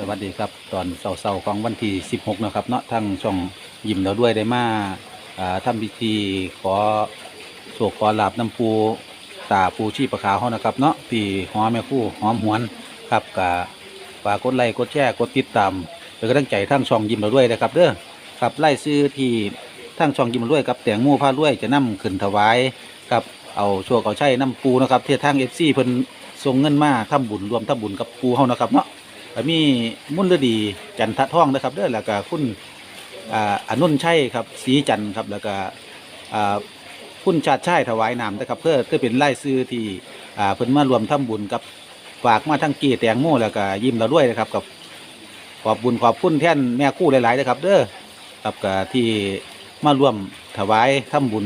สวัสดีครับตอนเสาร์ของวันที่ 16 นะครับเนาะทั้งช่องยิ้มเราด้วยได้มาอ่าทำพิธีขอโศกขอลาบน้ำปูตาปูชีประขาวเขานะครับเนาะที่หอมแม่คู่หอมหวนครับกับฝากกดไลค์กดแชร์กดติดตามเป็นกำลังใจทั้งช่องยิ้มเราด้วยนะครับเด้อครับไล่ซื้อที่ทั้งช่องยิ้มเราด้วยกับแตงโมผ้าด้วยจะนำขึ้นถวายครับเอาโชคเอาใช้น้ำปูนะครับที่ทางเอฟซีเพิ่นส่งเงินมาทำบุญรวมทำบุญกับปูเฮานะครับเนาะ ก็มีมุนฤดีจันทะท่องนะครับเด้อแล้วก็คุณอ่าอนุนชัยครับสีจันทร์ครับแล้วก็อ่าคุณชาติชายถวายน้ำนะครับเพื่อเพื่อเป็นไล่ซื้อที่อ่าเพิ่นมารวมทำบุญกับฝากมาทั้งเกีแตงโมแล้วก็ยิ้มเราด้วยนะครับกับขอบบุญขอบคุณแท่นแม่คู่หลายๆนะครับเด้อครับก็ที่มาร่วมถวายทำบุญ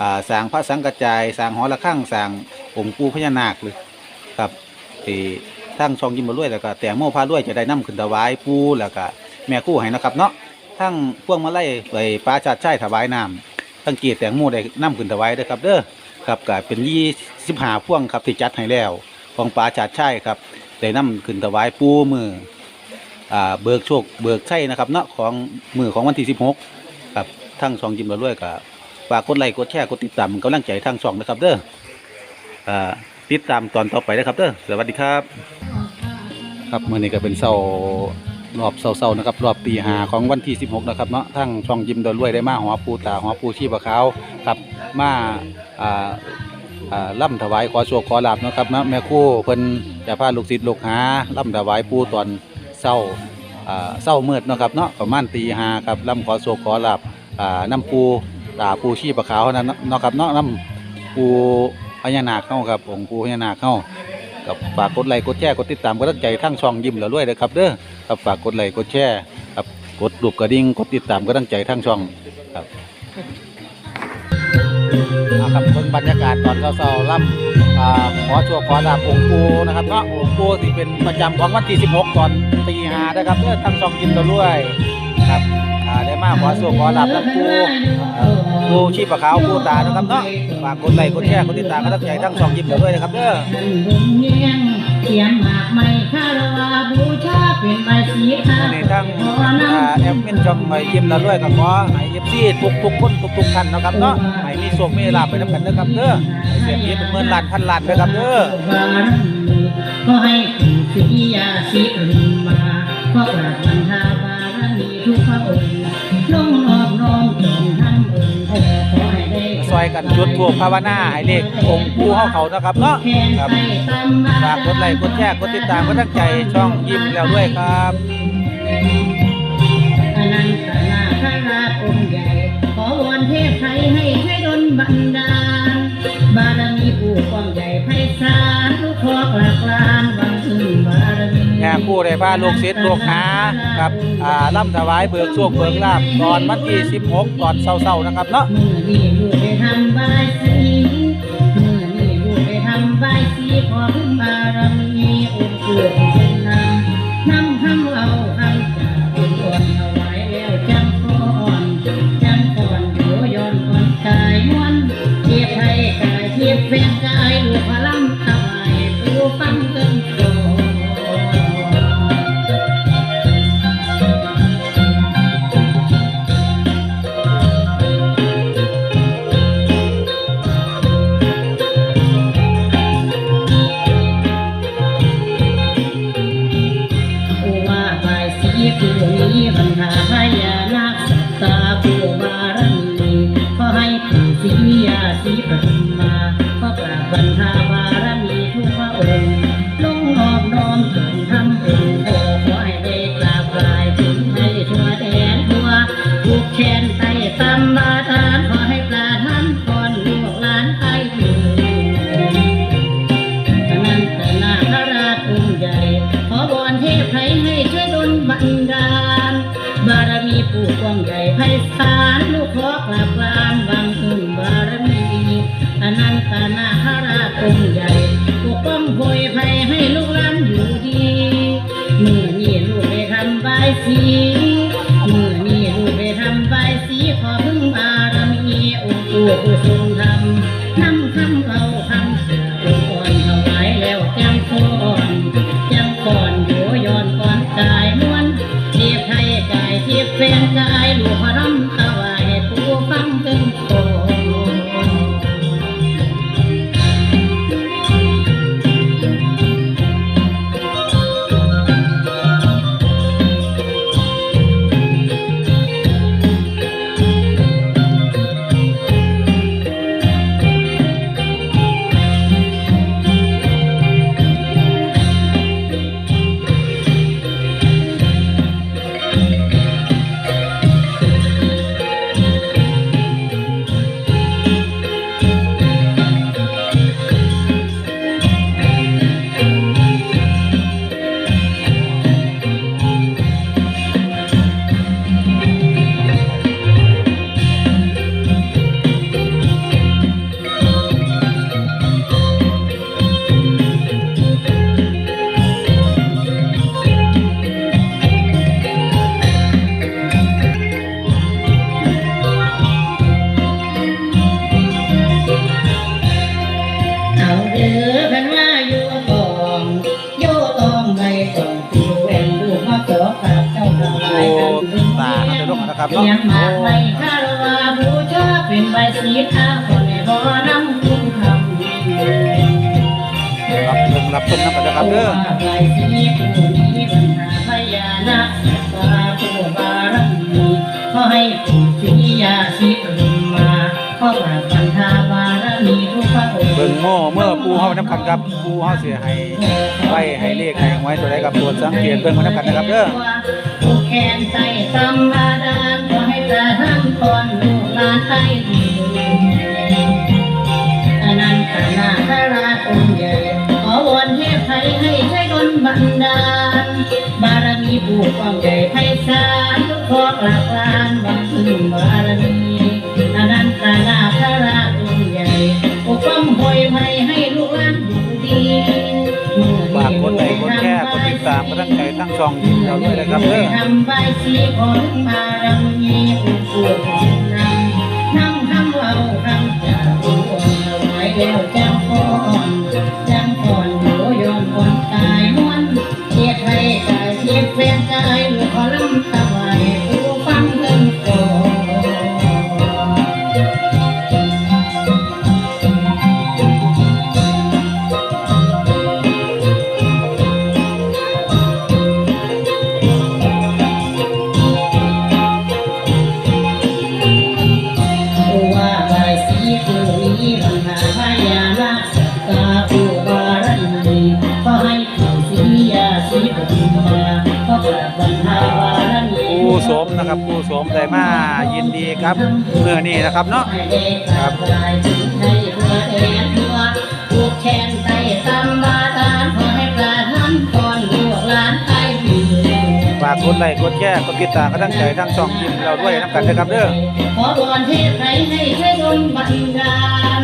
อ่าสร้างพระสังกัจจายสร้างหอระฆังสร้างองค์ปู่พญานาคเลยครับที่ ทั้งช่องยิ้มมาด้วยแล้วก็แตงโมพาด้วยจะได้นํขึ้นถวายปูแล้วก็แม่คู่ให้นะครับเนาะทั้งพวงมาไล่ไปปลาชาติชายถวายน้ำทั้งเกียรแตงโมได้นํขึ้นถวายด้อครับเด้อครับก็เป็นยี่สิบห้าพวงครับที่จัดให้แล้ว ของปลาชาติชายครับได้นํขึ้นถวายปูมืออ่าเบิกโชคเบิกใช่นะครับเนาะของมือของวันที่สิบหกครับทั้งช่องยิ้มมาด้วยกับฝากกดไลค์กดแชร์กดติดตามกำลังใจทั้งช่องนะครับเด้ออ่าติดตามตอนต่อไปนะครับเด้อสวัสดีครับ ครับมื่อนี้ก็เป็นเสารอบเสาๆนะครับรอบตีหาของวันที่ 16 นะครับเนาะทั้งช่องยิมโดนรวยได้มาหอปูตาหอปูชีพขาวครับมาอ่าอ่าล่ำถวายขอโชคขอลาบนาะครับเนาะแม่ครู่เพิ่นจะพาลูกศิษย์ลูกหาล่ำถวายปูตอนเศร้าอ่าเศร้ามืดเนาะครับเนาะประมาณตีหาครับล่ำขอโชคขอลาบอ่าน้ำปูตาปูชีพขาวนั่นเนาะครับเนาะน้ำปูพญานาคเข้าครับองค์ปูพญานาคเข้า กับฝากกดไลค์กดแชร์กดติดตามกดตั้งใจทั้งช่องยิ้มแล้วรวยนะครับเด้อครับฝากกดไลค์กดแชร์ครับกดลูกกระดิ่งกดติดตามกดตั้งใจทั้งช่องครับเอาครับเบิ่งบรรยากาศตอนเช้าๆล่ำอ่าขอชัวขอดาบองค์ปูนะครับเนาะองค์ปูที่เป็นประจำของวันที่ 16 ตอนตีหานะครับเด้อทั้งช่องยิ้มแล้วรวย ครับอ่าได้มาขอชัวขอดาบน้ำปูอ่าปูชีพขาวปูตานะครับเนาะฝากกดไลค์กดแชร์กดติดตามกดตั้งใจทั้งช่องยิ้มแล้วรวยนะครับเด้อ ท่านบุญเลี้ยงเขียนหมากไม้คารวะบูชาเป็นใบสีขาวในทั้งอ่าแอปมินจอมไปยิ้มล้วด้วยก็ขอให้เอฟซีทุกทุกๆคนทุกทุกๆท่านนะครับเนาะให้มีโชคมีลาภไปนำกันเด้อครับเด้อให้เสียทีเป็นหมื่นล้านพันล้านเด้อครับเด้อบารมีก็ให้คุณสียาสีอื่นมาเพราะปราบรรทาบาร มีทุกพระองค์ลงนอบน้อมจงทำองค์ขอให้ได้ซอยกันจุดทูปภาวนาให้เลของค์ปู่เฮาเขานะครับเนาะครับฝากกดไลค์กดแชร์กดติดตามกดตั้งใจช่องยิ้มแล้วด้วยครับอนันตนาคราชองค์ใหญ่ขอวอนเทพไทยให้ช่วยดลบันดา ผู้ได้พาลูกศิษย์ลูกหาครับอ่าล่ำถวายเบิกช่วงเบิกลาบตอนวันที่ 16 ตอนเศร้าๆนะครับเนาะมือนี่ลูกไปทำบายสีมือนี่ลูกไปทำบายสีขอพึ่งบารมีองค์เกิดเป็นนาง อนเทพไทยให้ช่วยดลบันดาล บารมีผู้กว้างใหญ่ไพศาลลูกขอกราบลานบางอุ่นบารมีอนันตนาคราชองค์ใหญ่ปกป้องโพยภัยให้ลูกหลานอยู่ดีเมื่อนี่ลูกไปทำบายสีเมื่อนี่ลูกไปทำบายสีขอพึ่งบารมีองค์ปู่ผู้ทรง ครับเสีเนาะยงหมากไม่คารวะบูชาเป็นใบสีทาคนในบ่อน้ำคุณคำรับเบิ่งรับชมน้ำกันนะครับเด้อใบสีผู้นี้บรรดาพญานาคสัตตาผู้บารมีขอให้ผู้ศรียาสิรุมมาขอกราบบรรดาบารมีทุกพระองค์เบิ่งโม่เมื่อ ปูเฮาน้ำกันครับปูเฮาเสียให้ไว้ให้เลขให้ไว้ตัวใดกับตัวสังเกตเบิ่งมาน้ำกันนะครับเด้อผู้แขนใจตำบาดาลขอให้ประทานพรลูกหลานไทยดีอนันตนาคราชองค์ใหญ่ขอวอนเทพไทยให้ช่วยดลบันดาลบารมีผู้กว้างใหญ่ไพศาลทุกขอกราบลานบังพึ่งบารมี กำลังใจทั้งช่องยิ้มเราด้วยนะครับเด้อทำใบสีของบารมีอุปของนำนำคำเล่าคำจากผู้องค์ไว้แล้วจ้า ได้มายินดีครับเมื่อนี้นะครับเนาะให้ได้กราบลายถึงให้เพื่อแทนตัวผู้แขนไต่ตำบาดาลขอให้ประทานพรลูกหลานไทยดีฝากกดไลค์กดแชร์กดติดตามกำลังใจทั้งช่องยิ้มเราด้วยน้ำกันนะครับเด้อขอวอนเทพไทยให้ช่วยดลบันดาล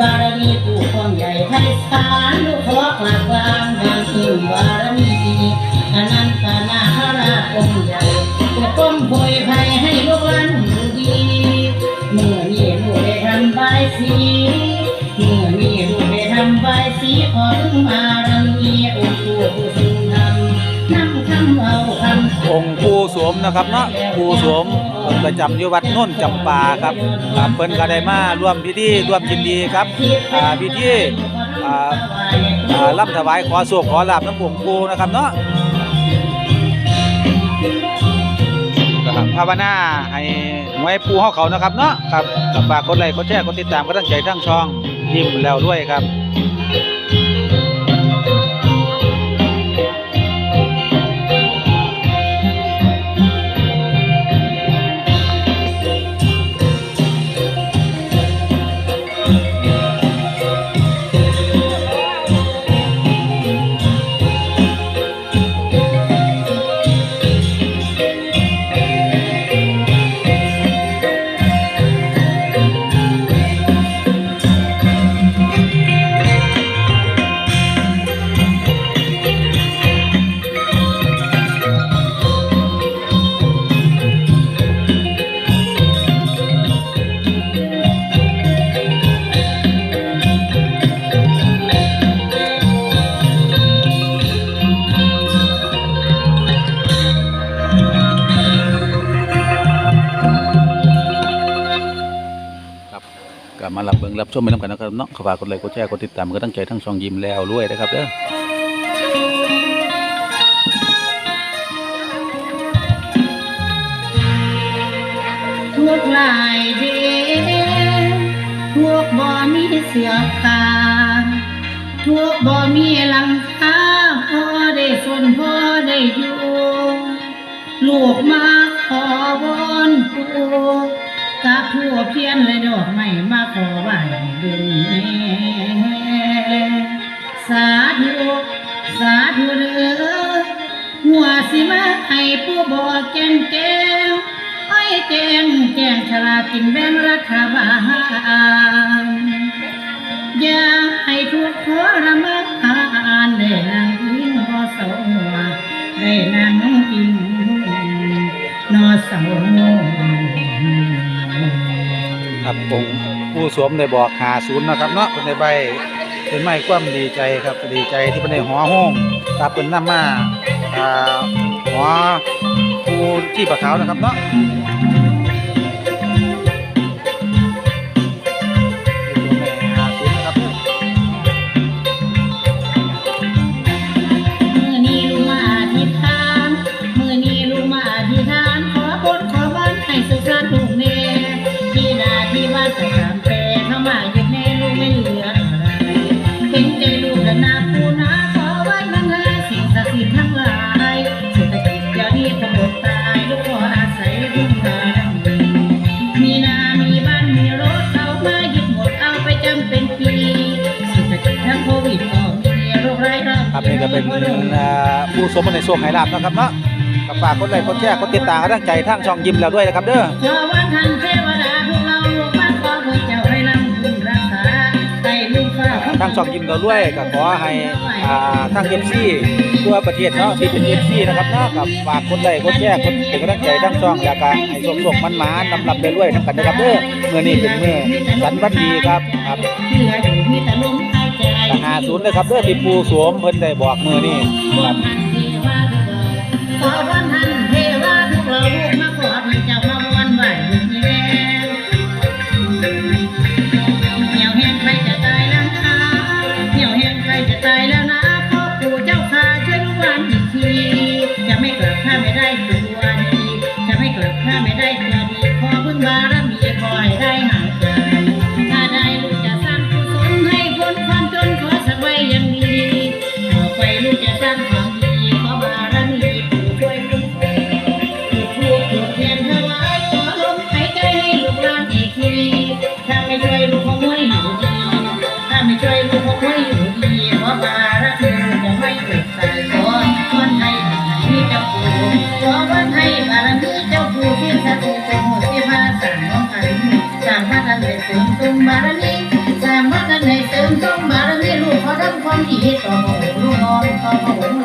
บารมีผู้กว้างใหญ่ไพศาลลูกขอกราบกลางบางสิ่งบารมีอนันตนาคราชองค์ใหญ่ สวมนะครับเนาะปูสวมเพิ่นประจำอยู่วัดโน่นจำปาครับครับเพิ่นก็ได้มาร่วมพิธีร่วมยินดีครับอ่าพิธีอ่าอ่ารับถวายขอโศกขอลาบน้ำองค์ปูนะครับเนาะก็ภาวนาให้หวยปูเฮาเขานะครับเนาะครับฝากกดไลค์กดแชร์กดติดตามกำลังใจทั้งช่องยิ้มแล้วด้วยครับ รับเบิ่งรับชมไปน้ำกันนะครับเนาะขอฝากกดไลค์กดแชร์กดติดตามก็ตั้งใจทั้งช่องยิ้มแล้วด้วยนะครับเด้อทุกลายเดทุกบ่มีเสือคาทุกบ่มีหลังคาพอได้สนพอได้อยู่ลูกมาขอวอนผู้ กับทั่วเพียนและดอกไม้มาขอไหว้บุญแม่สาธุสาธุเด้อหัวสิมาให้ผู้บอกแก่งแก้วไอ้แกงแกงฉลากกินแบ่งรัฐบาลอย่าให้ทุกทรมานได้นางอิงพอสหัวได้นางอิงนอสาโง ครับองค์ผู้สวมได้บอกหาศูนย์นะครับเนาะเป็นในใบเป็นไม้ความดีใจครับดีใจที่เป็นในหอห้องตาเป็นน้ำมาหัวผู้ที่ปะขาวนะครับเนาะ เป็นอ่าผู้สมในโชคให้ลาบนะครับเนาะก็ฝากกดไลค์กดแชร์กดติดตามกำลังใจทางช่องยิ้มแล้วด้วยนะครับเด้อขอว่าท่านเทวดาพวกเราลูกมาขอพระเจ้าให้นำบุญรักษาให้ลูกฟ้าทางช่องยิ้มเราด้วยก็ขอให้อ่าทางเอฟซีทั่วประเทศเนาะที่เป็นเอฟซีนะครับเนาะกับฝากกดไลค์กดแชร์กดเป็นกำลังใจทางช่องแล้วก็ให้โชคๆมันมาๆนำลำไปด้วยๆนำกันนะครับเด้อเมื่อนี้เป็นมื้อสันวันดีครับครับเหาศูนย์เลยครับเด้อที่ปูสวมเพิ่นได้บอกมือนี่ครับ ทำความดีต่อลูกนอนต่อพระองค์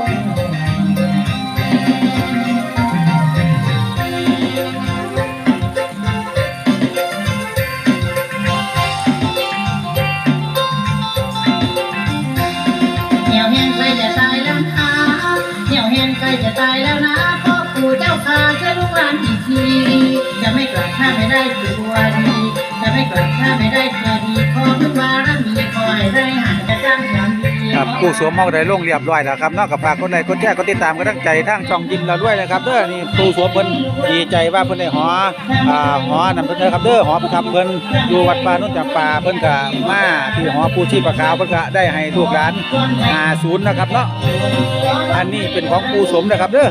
เหี่ยวแห้งใครจะตายแล้วนะเหี่ยวแห้งใครจะตายแล้วนะพ่อปู่เจ้าข้าช่วยลูกหลานอีกทีจะไม่กลับข้าไม่ได้ตัวดีจะไม่กลับข้าไม่ได้ตัว ครับผู้สวมเฮาได้ลงเรียบร้อยแล้วครับเนากฝากกดไลค์กดแชร์กดติดตามกำลังใจทางช่องยิ้มเราด้วยนะครับเด้อนี่ผู้สวมเพิ่นดีใจว่าเพิ่นได้หออ่าหอนั่นเพิ่นเด้อครับเด้อหอประทับเพิ่นอยู่วัดป่าโนุ่นจำปาเพิ่นก็มาที่หอผู้ชีพขาวเพิ่นก็ได้ให้ลูกหลาน50นะครับเนาะอันนี้เป็นของผู้สมนะครับเด้อ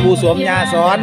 ผู้สวมยาสอน